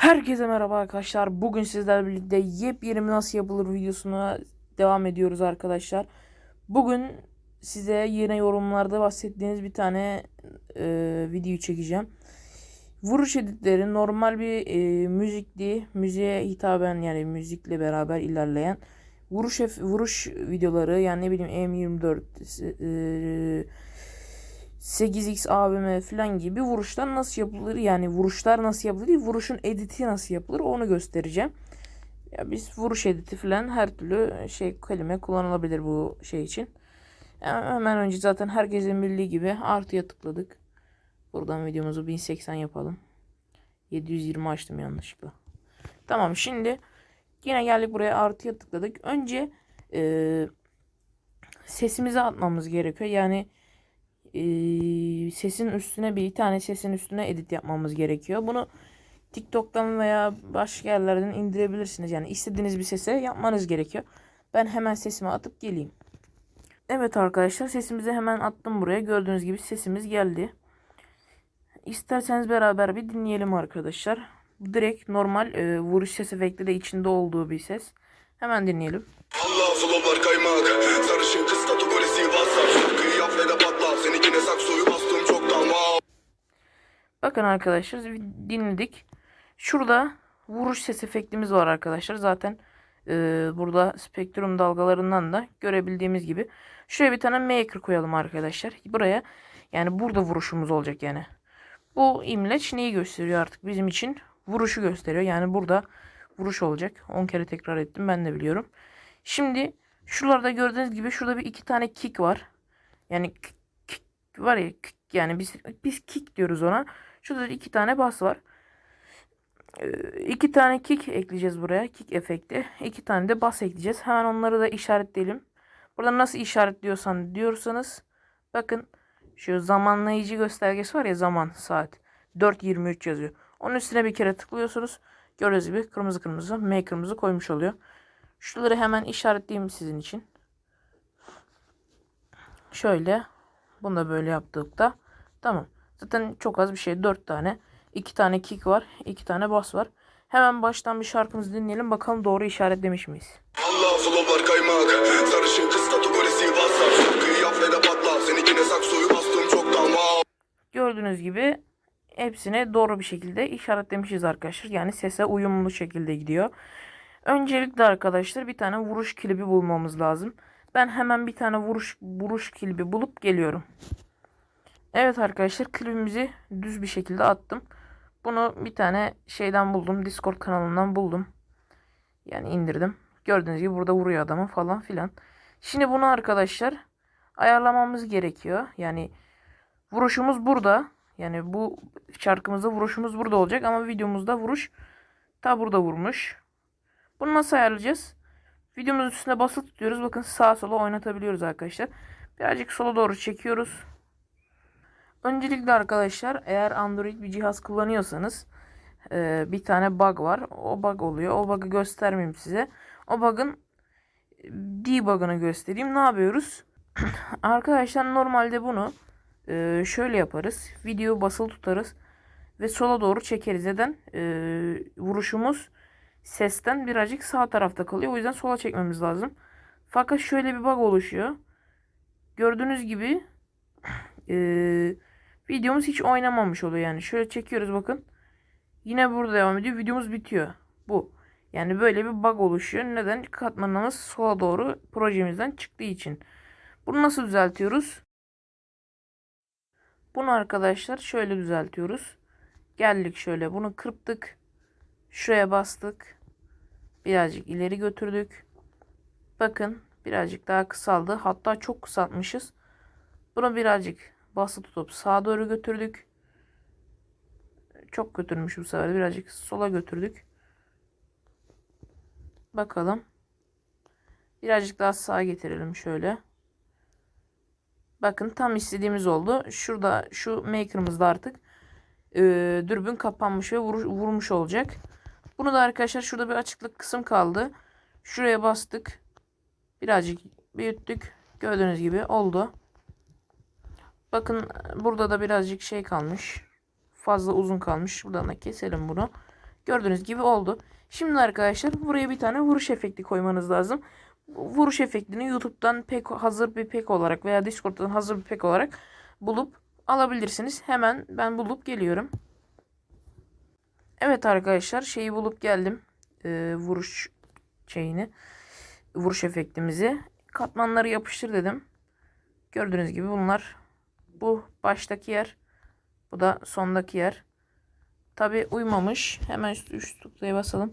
Herkese merhaba arkadaşlar. Bugün sizlerle birlikte yepyeni nasıl yapılır videosuna devam ediyoruz arkadaşlar. Bugün size yine yorumlarda bahsettiğiniz bir tane e, video çekeceğim. Vuruş editleri normal bir e, müzikli, müziğe hitaben yani müzikle beraber ilerleyen vuruş vuruş videoları yani ne bileyim M24 e, 8x AVM falan gibi vuruşlar nasıl yapılır yani vuruşlar nasıl yapılır vuruşun editi nasıl yapılır onu göstereceğim. Ya biz vuruş editi falan her türlü şey kelime kullanılabilir bu şey için. Hemen önce zaten herkesin bildiği gibi artıya tıkladık. Buradan videomuzu 1080 yapalım. 720 açtım yanlışlıkla. Tamam şimdi yine geldik buraya artıya tıkladık. Önce eee, sesimizi atmamız gerekiyor. Yani eee, sesin üstüne bir tane sesin üstüne edit yapmamız gerekiyor. Bunu TikTok'tan veya başka yerlerden indirebilirsiniz. Yani istediğiniz bir sese yapmanız gerekiyor. Ben hemen sesimi atıp geleyim. Evet arkadaşlar sesimizi hemen attım buraya. Gördüğünüz gibi sesimiz geldi. İsterseniz beraber bir dinleyelim arkadaşlar. Direkt normal e, vuruş ses efekti de içinde olduğu bir ses. Hemen dinleyelim. Allah kaymak Sarışın kız kategorisi WhatsApp Seninkine saksoyu bastım çoktan Bakın arkadaşlar dinledik. Şurada vuruş ses efektimiz var arkadaşlar. Zaten e, burada spektrum dalgalarından da görebildiğimiz gibi. Şuraya bir tane maker koyalım arkadaşlar. Buraya yani burada vuruşumuz olacak yani. Bu imleç neyi gösteriyor artık bizim için? Vuruşu gösteriyor. Yani burada vuruş olacak. 10 kere tekrar ettim ben de biliyorum. Şimdi şuralarda gördüğünüz gibi şurada bir iki tane kick var. Yani var ya yani biz biz kick diyoruz ona. Şurada da iki tane bas var. Ee, iki tane kick ekleyeceğiz buraya. Kick efekti. İki tane de bas ekleyeceğiz. Hemen onları da işaretleyelim. Burada nasıl işaretliyorsan diyorsanız bakın şu zamanlayıcı göstergesi var ya zaman saat 4.23 yazıyor. Onun üstüne bir kere tıklıyorsunuz. Gördüğünüz gibi kırmızı kırmızı maker'ımızı koymuş oluyor. Şuraları hemen işaretleyeyim sizin için. Şöyle. Bunu da böyle yaptıkta. Tamam. Zaten çok az bir şey. 4 tane. 2 tane kick var. 2 tane bass var. Hemen baştan bir şarkımızı dinleyelim. Bakalım doğru işaretlemiş miyiz? Allah flowlar kaymak Sarışın kız kategorisi WhatsApp ve de patlat Seninkine saksoyu bastım çoktan Gördüğünüz gibi hepsini doğru bir şekilde işaretlemişiz arkadaşlar. Yani sese uyumlu şekilde gidiyor. Öncelikle arkadaşlar bir tane vuruş klibi bulmamız lazım. Ben hemen bir tane vuruş vuruş klibi bulup geliyorum. Evet arkadaşlar klibimizi düz bir şekilde attım. Bunu bir tane şeyden buldum. Discord kanalından buldum. Yani indirdim. Gördüğünüz gibi burada vuruyor adamı falan filan. Şimdi bunu arkadaşlar ayarlamamız gerekiyor. Yani vuruşumuz burada. Yani bu şarkımızda vuruşumuz burada olacak ama videomuzda vuruş ta burada vurmuş. Bunu nasıl ayarlayacağız? Videomuzun üstüne basılı tutuyoruz. Bakın sağa sola oynatabiliyoruz arkadaşlar. Birazcık sola doğru çekiyoruz. Öncelikle arkadaşlar eğer Android bir cihaz kullanıyorsanız e, bir tane bug var. O bug oluyor. O bug'ı göstermeyeyim size. O bug'ın debug'ını göstereyim. Ne yapıyoruz? arkadaşlar normalde bunu e, şöyle yaparız. Video basılı tutarız ve sola doğru çekeriz. Neden? E, vuruşumuz sesten birazcık sağ tarafta kalıyor. O yüzden sola çekmemiz lazım. Fakat şöyle bir bug oluşuyor. Gördüğünüz gibi eee, videomuz hiç oynamamış oluyor yani. Şöyle çekiyoruz bakın. Yine burada devam ediyor. Videomuz bitiyor. Bu. Yani böyle bir bug oluşuyor. Neden? Katmanımız sola doğru projemizden çıktığı için. Bunu nasıl düzeltiyoruz? Bunu arkadaşlar şöyle düzeltiyoruz. Geldik şöyle bunu kırptık. Şuraya bastık. Birazcık ileri götürdük. Bakın birazcık daha kısaldı. Hatta çok kısaltmışız. Bunu birazcık bası tutup sağa doğru götürdük. Çok götürmüş bu sefer. Birazcık sola götürdük. Bakalım. Birazcık daha sağa getirelim şöyle. Bakın tam istediğimiz oldu. Şurada şu maker'ımızda artık e, dürbün kapanmış ve vuruş, vurmuş olacak. Bunu da arkadaşlar şurada bir açıklık kısım kaldı. Şuraya bastık. Birazcık büyüttük. Gördüğünüz gibi oldu. Bakın burada da birazcık şey kalmış. Fazla uzun kalmış. Buradan da keselim bunu. Gördüğünüz gibi oldu. Şimdi arkadaşlar buraya bir tane vuruş efekti koymanız lazım. Vuruş efektini YouTube'dan pek hazır bir pek olarak veya Discord'dan hazır bir pek olarak bulup alabilirsiniz. Hemen ben bulup geliyorum. Evet arkadaşlar şeyi bulup geldim. Ee, vuruş şeyini. Vuruş efektimizi. Katmanları yapıştır dedim. Gördüğünüz gibi bunlar. Bu baştaki yer. Bu da sondaki yer. Tabi uymamış. Hemen üst, üst tıklaya basalım.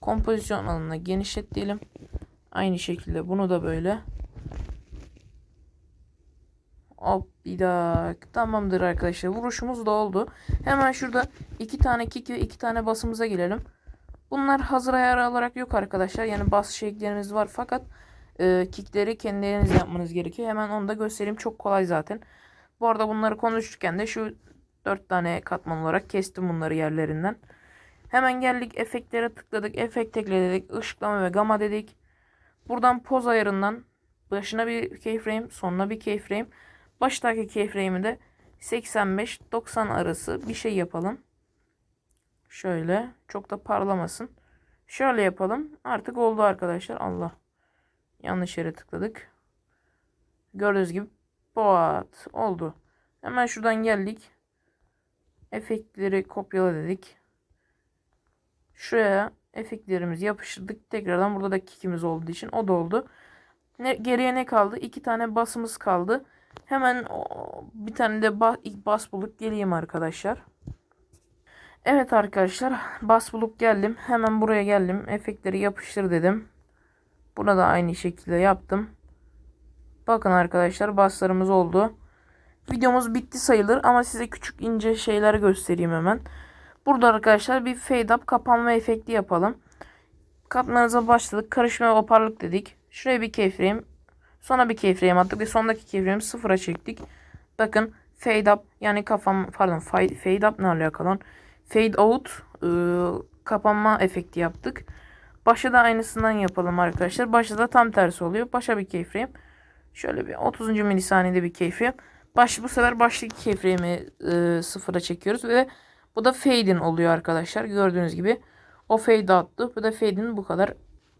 Kompozisyon alanına genişlet diyelim. Aynı şekilde bunu da böyle. Hop bir dakika. Tamamdır arkadaşlar. Vuruşumuz da oldu. Hemen şurada iki tane kick ve iki tane basımıza gelelim. Bunlar hazır ayar olarak yok arkadaşlar. Yani bas şekillerimiz var fakat e, kickleri kendileriniz yapmanız gerekiyor. Hemen onu da göstereyim. Çok kolay zaten. Bu arada bunları konuşurken de şu 4 tane katman olarak kestim bunları yerlerinden. Hemen geldik efektlere tıkladık. Efekt ekledik. Işıklama ve gama dedik. Buradan poz ayarından başına bir keyframe, sonuna bir keyframe. Baştaki keyframe'i de 85-90 arası bir şey yapalım. Şöyle çok da parlamasın. Şöyle yapalım. Artık oldu arkadaşlar. Allah. Yanlış yere tıkladık. Gördüğünüz gibi boğat oldu. Hemen şuradan geldik. Efektleri kopyala dedik. Şuraya efektlerimizi yapıştırdık. Tekrardan burada da kickimiz olduğu için o da oldu. Ne, geriye ne kaldı? İki tane basımız kaldı. Hemen bir tane de bas, ilk bas bulup geleyim arkadaşlar. Evet arkadaşlar bas bulup geldim. Hemen buraya geldim. Efektleri yapıştır dedim. Buna da aynı şekilde yaptım. Bakın arkadaşlar baslarımız oldu. Videomuz bitti sayılır ama size küçük ince şeyler göstereyim hemen. Burada arkadaşlar bir fade up kapanma efekti yapalım. Katmanıza başladık. Karışma ve oparlık dedik. Şuraya bir keyframe. Sonra bir keyframe attık ve sondaki keyframe'i sıfıra çektik. Bakın fade up yani kafam pardon fade, fade up ne alakalı? Fade out ıı, kapanma efekti yaptık. Başa da aynısından yapalım arkadaşlar. Başta da tam tersi oluyor. Başa bir keyframe. Şöyle bir 30. milisaniyede bir keyframe. Baş, bu sefer baştaki keyframe'i ıı, sıfıra çekiyoruz ve bu da fade in oluyor arkadaşlar. Gördüğünüz gibi o fade out'tu. Bu da fade in bu kadar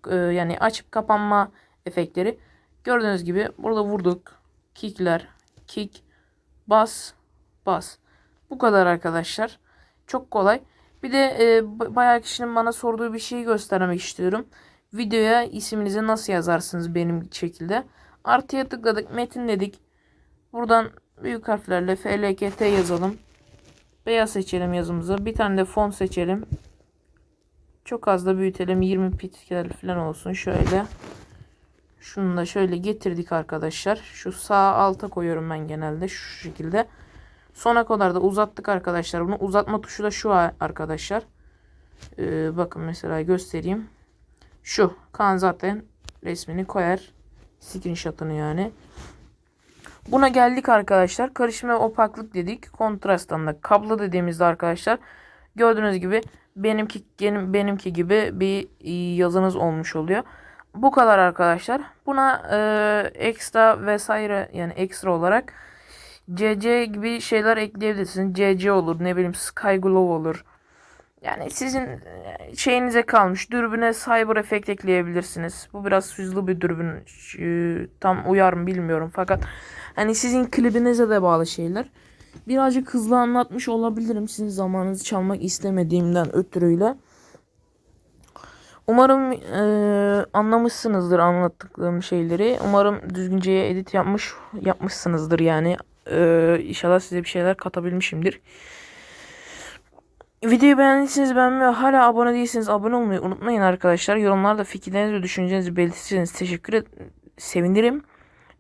ıı, yani açıp kapanma efektleri. Gördüğünüz gibi burada vurduk. Kickler, kick, bas, bas. Bu kadar arkadaşlar. Çok kolay. Bir de e, bayağı kişinin bana sorduğu bir şeyi göstermek istiyorum. Videoya isminizi nasıl yazarsınız benim şekilde. Artıya tıkladık. Metin dedik. Buradan büyük harflerle FLKT yazalım. Beyaz seçelim yazımızı. Bir tane de font seçelim. Çok az da büyütelim. 20 piksel falan olsun. Şöyle. Şunu da şöyle getirdik arkadaşlar. Şu sağ alta koyuyorum ben genelde şu şekilde. Sona kadar da uzattık arkadaşlar. Bunu uzatma tuşu da şu arkadaşlar. Ee, bakın mesela göstereyim. Şu. Kaan zaten resmini koyar. Screenshot'ını yani. Buna geldik arkadaşlar. Karışma opaklık dedik. Kontrasttan da kablo dediğimizde arkadaşlar gördüğünüz gibi benimki benim, benimki gibi bir yazınız olmuş oluyor. Bu kadar arkadaşlar. Buna e, ekstra vesaire yani ekstra olarak CC gibi şeyler ekleyebilirsiniz. CC olur ne bileyim Sky Glow olur. Yani sizin e, şeyinize kalmış. Dürbüne cyber efekt ekleyebilirsiniz. Bu biraz hızlı bir dürbün. Şu, Tam uyar mı bilmiyorum. Fakat hani sizin klibinize de bağlı şeyler. Birazcık hızlı anlatmış olabilirim. Sizin zamanınızı çalmak istemediğimden ötürüyle. Umarım e, anlamışsınızdır anlattıklarım şeyleri. Umarım düzgünce edit yapmış yapmışsınızdır yani. E, inşallah size bir şeyler katabilmişimdir. Videoyu beğendiyseniz beğenmeyi hala abone değilseniz abone olmayı unutmayın arkadaşlar. Yorumlarda fikirlerinizi ve düşüncelerinizi belirtirseniz teşekkür et sevinirim.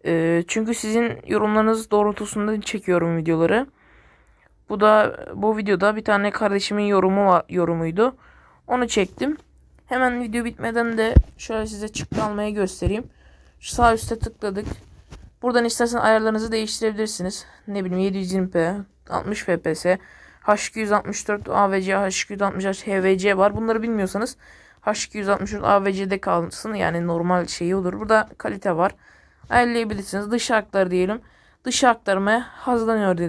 E, çünkü sizin yorumlarınız doğrultusunda çekiyorum videoları. Bu da bu videoda bir tane kardeşimin yorumu var, yorumuydu. Onu çektim. Hemen video bitmeden de şöyle size çıktı almayı göstereyim. Şu sağ üstte tıkladık. Buradan istersen ayarlarınızı değiştirebilirsiniz. Ne bileyim 720p, 60 fps, H264 AVC, H260 HVC var. Bunları bilmiyorsanız H264 AVC'de kalsın. Yani normal şeyi olur. Burada kalite var. Ayarlayabilirsiniz. Dış haklar diyelim. Dış aktarmaya hazırlanıyor dedim.